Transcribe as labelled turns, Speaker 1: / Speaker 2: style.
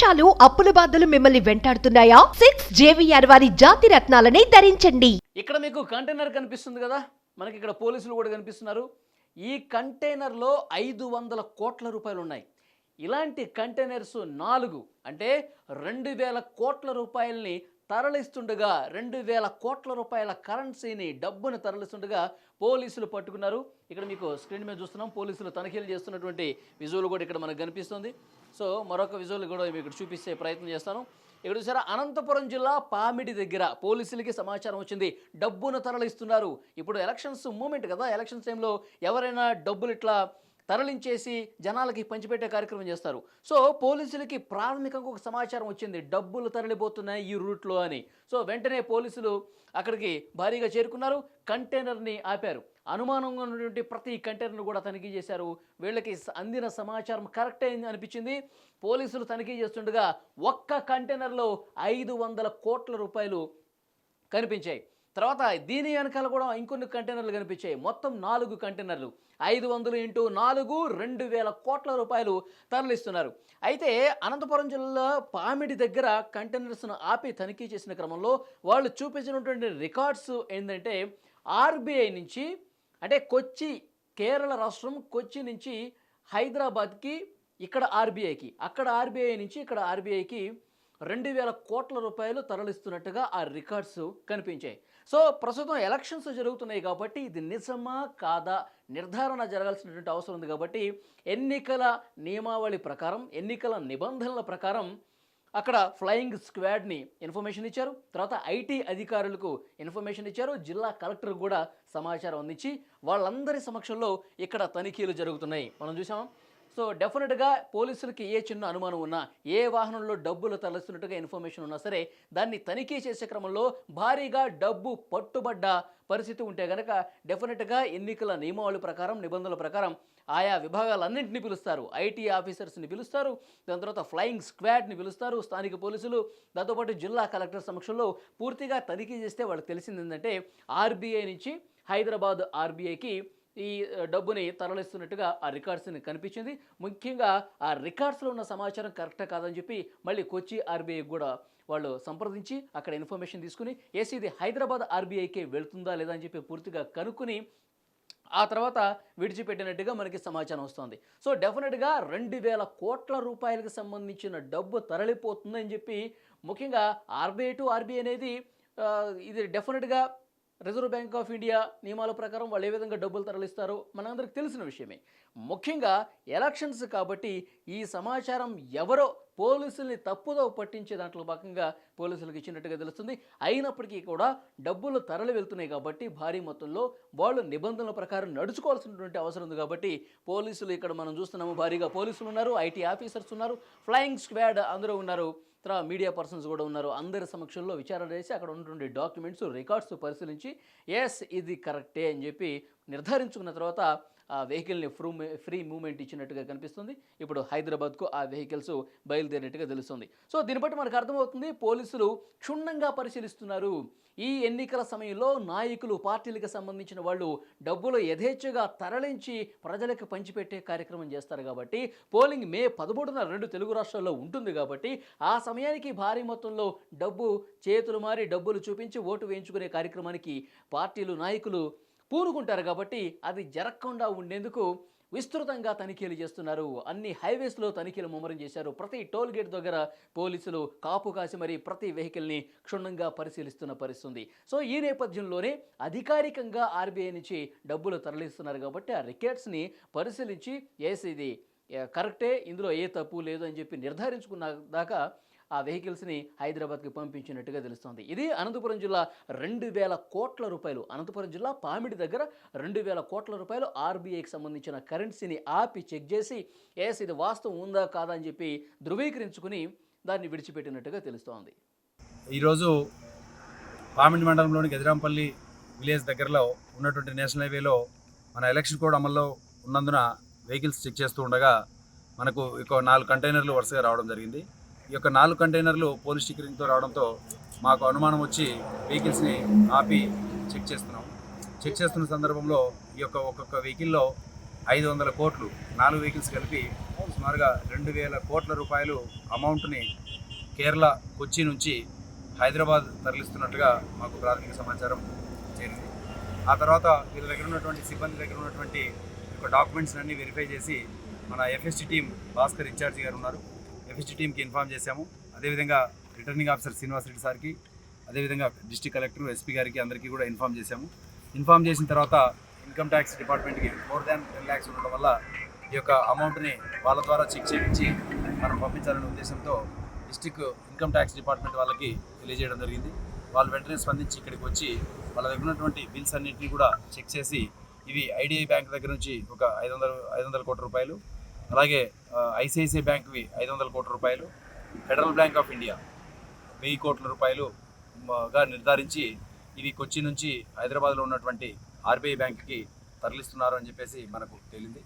Speaker 1: మోసాలు అప్పుల బాధలు మిమ్మల్ని వెంటాడుతున్నాయా? సిక్స్ జేవిఆర్ వారి జాతి రత్నాలని ధరించండి.
Speaker 2: ఇక్కడ మీకు కంటైనర్ కనిపిస్తుంది కదా? మనకి ఇక్కడ పోలీసులు కూడా కనిపిస్తున్నారు. ఈ కంటైనర్లో ఐదు వందల కోట్ల రూపాయలు ఉన్నాయి. ఇలాంటి కంటైనర్స్ నాలుగు అంటే రెండు వేల కోట్ల రూపాయలని తరలిస్తుండగా రెండు వేల కోట్ల రూపాయల కరెన్సీని డబ్బును తరలిస్తుండగా పోలీసులు పట్టుకున్నారు. ఇక్కడ మీకు స్క్రీన్ మీద చూస్తున్నాం. పోలీసులు తనిఖీలు చేస్తున్నటువంటి విజువల్ కూడా ఇక్కడ మనకు కనిపిస్తుంది. సో మరొక విజువల్ కూడా మీకు ఇక్కడ చూపిస్తే ప్రయత్నం చేస్తాను. ఇక్కడ చూసారా అనంతపురం జిల్లా పామిడి దగ్గర పోలీసులకి సమాచారం వచ్చింది. డబ్బును తరలిస్తున్నారు. ఇప్పుడు ఎలక్షన్స్ మూమెంట్ కదా. ఎలక్షన్స్ టైంలో ఎవరైనా డబ్బులు ఇట్లా తరలించేసి జనాలకి పంచిపెట్టే కార్యక్రమం చేస్తారు. సో పోలీసులకి ప్రాథమికంగా ఒక సమాచారం వచ్చింది. డబ్బులు తరలిపోతున్నాయి ఈ రూట్లో అని. సో వెంటనే పోలీసులు అక్కడికి భారీగా చేరుకున్నారు. కంటైనర్ని ఆపారు. అనుమానంగా ఉన్నటువంటి ప్రతి కంటైనర్ను కూడా తనిఖీ చేశారు. వీళ్ళకి అందిన సమాచారం కరెక్టే అని అనిపించింది. పోలీసులు తనిఖీ చేస్తుండగా ఒక్క కంటైనర్లో ఐదు వందల కోట్ల రూపాయలు కనిపించాయి. తర్వాత దీని వెనకాల కూడా ఇంకొన్ని కంటైనర్లు కనిపించాయి. మొత్తం నాలుగు కంటైనర్లు. ఐదు వందలు ఇంటూ నాలుగు రెండు వేల కోట్ల రూపాయలు తరలిస్తున్నారు అయితే అనంతపురం జిల్లా పామిడి దగ్గర కంటైనర్స్ను ఆపి తనిఖీ చేసిన క్రమంలో వాళ్ళు చూపించినటువంటి రికార్డ్స్ ఏంటంటే ఆర్బీఐ నుంచి అంటే కొచ్చి కేరళ రాష్ట్రం కొచ్చి నుంచి హైదరాబాద్కి ఇక్కడ ఆర్బీఐకి అక్కడ ఆర్బీఐ నుంచి ఇక్కడ ఆర్బీఐకి రెండు వేల కోట్ల రూపాయలు తరలిస్తున్నట్టుగా ఆ రికార్డ్స్ కనిపించాయి. సో ప్రస్తుతం ఎలక్షన్స్ జరుగుతున్నాయి కాబట్టి ఇది నిజమా కాదా నిర్ధారణ జరగాల్సినటువంటి అవసరం ఉంది కాబట్టి ఎన్నికల నియమావళి ప్రకారం ఎన్నికల నిబంధనల ప్రకారం అక్కడ ఫ్లయింగ్ స్క్వాడ్ని ఇన్ఫర్మేషన్ ఇచ్చారు. తర్వాత ఐటీ అధికారులకు ఇన్ఫర్మేషన్ ఇచ్చారు. జిల్లా కలెక్టర్ కూడా సమాచారం అందించి వాళ్ళందరి సమక్షంలో ఇక్కడ తనిఖీలు జరుగుతున్నాయి. మనం చూసాం సో డెఫినెట్గా పోలీసులకి ఏ చిన్న అనుమానం ఉన్నా ఏ వాహనంలో డబ్బులు తలస్తున్నట్టుగా ఇన్ఫర్మేషన్ ఉన్నా సరే దాన్ని తనిఖీ చేసే క్రమంలో భారీగా డబ్బు పట్టుబడ్డ పరిస్థితి ఉంటే కనుక డెఫినెట్గా ఎన్నికల నియమావళి ప్రకారం నిబంధనల ప్రకారం ఆయా విభాగాలన్నింటినీ పిలుస్తారు. ఐటీ ఆఫీసర్స్ని పిలుస్తారు దాని తర్వాత ఫ్లయింగ్ స్క్వాడ్ని పిలుస్తారు స్థానిక పోలీసులు. దాంతోపాటు జిల్లా కలెక్టర్ సమక్షంలో పూర్తిగా తనిఖీ చేస్తే వాళ్ళకి తెలిసింది ఏంటంటే ఆర్బీఐ నుంచి హైదరాబాద్ ఆర్బీఐకి ఈ డబ్బుని తరలిస్తున్నట్టుగా ఆ రికార్డ్స్ని కనిపించింది. ముఖ్యంగా ఆ రికార్డ్స్లో ఉన్న సమాచారం కరెక్టా కాదని చెప్పి మళ్ళీ కొచ్చి ఆర్బీఐ కూడా వాళ్ళు సంప్రదించి అక్కడ ఇన్ఫర్మేషన్ తీసుకుని ఏసీ ఇది హైదరాబాద్ ఆర్బీఐకే వెళ్తుందా లేదా? అని చెప్పి పూర్తిగా కనుక్కుని ఆ తర్వాత విడిచిపెట్టినట్టుగా మనకి సమాచారం వస్తుంది. సో డెఫినెట్గా రెండు వేల కోట్ల రూపాయలకు సంబంధించిన డబ్బు తరలిపోతుందని చెప్పి ముఖ్యంగా ఆర్బీఐ టు ఆర్బీఐ అనేది ఇది డెఫినెట్గా రిజర్వ్ బ్యాంక్ ఆఫ్ ఇండియా నియమాల ప్రకారం వాళ్ళు ఏ విధంగా డబ్బులు తరలిస్తారో మనందరికి తెలిసిన విషయమే. ముఖ్యంగా ఎలక్షన్స్ కాబట్టి ఈ సమాచారం ఎవరో పోలీసుల్ని తప్పుదో పట్టించే దాంట్లో భాగంగా పోలీసులకు ఇచ్చినట్టుగా తెలుస్తుంది. అయినప్పటికీ కూడా డబ్బులు తరలి వెళ్తున్నాయి కాబట్టి భారీ మొత్తంలో వాళ్ళు నిబంధనల ప్రకారం నడుచుకోవాల్సినటువంటి అవసరం ఉంది కాబట్టి పోలీసులు ఇక్కడ మనం చూస్తున్నాము. భారీగా పోలీసులు ఉన్నారు ఐటీ ఆఫీసర్స్ ఉన్నారు ఫ్లయింగ్ స్క్వాడ్ అందరూ ఉన్నారు. తర్వాత మీడియా పర్సన్స్ కూడా ఉన్నారు. అందరి సమక్షంలో విచారణ చేసి అక్కడ ఉన్నటువంటి డాక్యుమెంట్స్ రికార్డ్స్ పరిశీలించి ఎస్ ఇది కరెక్టే అని చెప్పి నిర్ధారించుకున్న తర్వాత వెహికల్ని ఫ్రూ ఫ్రీ మూవ్మెంట్ ఇచ్చినట్టుగా కనిపిస్తుంది. ఇప్పుడు హైదరాబాద్కు ఆ వెహికల్స్ బయలుదేరినట్టుగా తెలుస్తుంది. సో దీన్ని బట్టి మనకు అర్థమవుతుంది పోలీసులు క్షుణ్ణంగా పరిశీలిస్తున్నారు. ఈ ఎన్నికల సమయంలో నాయకులు పార్టీలకు సంబంధించిన వాళ్ళు డబ్బులు యథేచ్ఛగా తరలించి ప్రజలకు పంచిపెట్టే కార్యక్రమం చేస్తారు కాబట్టి పోలింగ్ మే పదమూడున రెండు తెలుగు రాష్ట్రాల్లో ఉంటుంది కాబట్టి ఆ సమయానికి భారీ మొత్తంలో డబ్బు చేతులు మారి డబ్బులు చూపించి ఓటు వేయించుకునే కార్యక్రమానికి పార్టీలు నాయకులు పూనుకుంటారు కాబట్టి అది జరగకుండా ఉండేందుకు విస్తృతంగా తనిఖీలు చేస్తున్నారు. అన్ని హైవేస్లో తనిఖీలు ముమ్మరం చేశారు. ప్రతి టోల్ గేట్ దగ్గర పోలీసులు కాపు కాసి మరి ప్రతి వెహికల్ని క్షుణ్ణంగా పరిశీలిస్తున్న పరిస్థితుంది. సో ఈ నేపథ్యంలోనే అధికారికంగా ఆర్బీఐ నుంచి డబ్బులు తరలిస్తున్నారు కాబట్టి ఆ రికార్డ్స్ని పరిశీలించి ఏసీది కరెక్టే ఇందులో ఏ తప్పు లేదు అని చెప్పి నిర్ధారించుకున్న దాకా ఆ వెహికల్స్ని హైదరాబాద్కి పంపించినట్టుగా తెలుస్తోంది. ఇది అనంతపురం జిల్లా రెండు వేల కోట్ల రూపాయలు. అనంతపురం జిల్లా పామిడి దగ్గర రెండు వేల కోట్ల రూపాయలు ఆర్బీఐకి సంబంధించిన కరెన్సీని ఆపి చెక్ చేసి ఎస్ ఇది వాస్తవం ఉందా కాదా అని చెప్పి ధృవీకరించుకుని దాన్ని విడిచిపెట్టినట్టుగా తెలుస్తోంది.
Speaker 3: ఈరోజు పామిడి మండలంలోని గదిరాంపల్లి విలేజ్ దగ్గరలో ఉన్నటువంటి నేషనల్ హైవేలో మన ఎలక్షన్ కోడ్ అమల్లో ఉన్నందున వెహికల్స్ చెక్ చేస్తూ ఉండగా మనకు ఇక నాలుగు కంటైనర్లు వరుసగా రావడం జరిగింది. ఈ యొక్క నాలుగు కంటైనర్లు పోలీస్ స్టిక్కరింగ్తో రావడంతో మాకు అనుమానం వచ్చి వెహికల్స్ని ఆపి చెక్ చేస్తున్నాం. చెక్ చేస్తున్న సందర్భంలో ఈ యొక్క ఒక్కొక్క వెహికల్లో ఐదు వందల కోట్లు నాలుగు వెహికల్స్ కలిపి సుమారుగా రెండు వేల కోట్ల రూపాయలు అమౌంట్ని కేరళ కొచ్చి నుంచి హైదరాబాద్ తరలిస్తున్నట్టుగా మాకు ప్రాథమిక సమాచారం చేరింది ఆ తర్వాత వీళ్ళ దగ్గర ఉన్నటువంటి సిబ్బంది దగ్గర ఉన్నటువంటి యొక్క డాక్యుమెంట్స్ అన్ని వెరిఫై చేసి మన ఎఫ్ఎస్టీ టీం భాస్కర్ ఇన్ఛార్జి గారు ఉన్నారు. ఎఫ్ఎస్టీ టీంకి ఇన్ఫామ్ చేశాము. అదేవిధంగా రిటర్నింగ్ ఆఫీసర్ శ్రీనివాస్ రెడ్డి సార్కి అదేవిధంగా డిస్ట్రిక్ట్ కలెక్టర్ ఎస్పీ గారికి అందరికీ కూడా ఇన్ఫామ్ చేశాము. ఇన్ఫామ్ చేసిన తర్వాత ఇన్కమ్ ట్యాక్స్ డిపార్ట్మెంట్కి మోర్ దాన్ టెన్ ల్యాక్స్ ఉండడం వల్ల ఈ యొక్క అమౌంట్ని వాళ్ళ ద్వారా చెక్ చేయించి మనం పంపించాలనే ఉద్దేశంతో డిస్ట్రిక్ట్ ఇన్కమ్ ట్యాక్స్ డిపార్ట్మెంట్ వాళ్ళకి తెలియజేయడం జరిగింది. వాళ్ళు వెంటనే స్పందించి ఇక్కడికి వచ్చి వాళ్ళ దగ్గర ఉన్నటువంటి బిల్స్ అన్నింటినీ కూడా చెక్ చేసి ఇవి ఐడిఐ బ్యాంక్ దగ్గర నుంచి ఒక ఐదు వందల ఐదు వందల కోట్ల రూపాయలు అలాగే ఐసిఐసిఐ బ్యాంక్వి ఐదు వందల కోట్ల రూపాయలు ఫెడరల్ బ్యాంక్ ఆఫ్ ఇండియా వెయ్యి కోట్ల రూపాయలుగా నిర్ధారించి ఇవి కొచ్చి నుంచి హైదరాబాద్లో ఉన్నటువంటి ఆర్బీఐ బ్యాంక్కి తరలిస్తున్నారు అని చెప్పేసి మనకు తేలింది.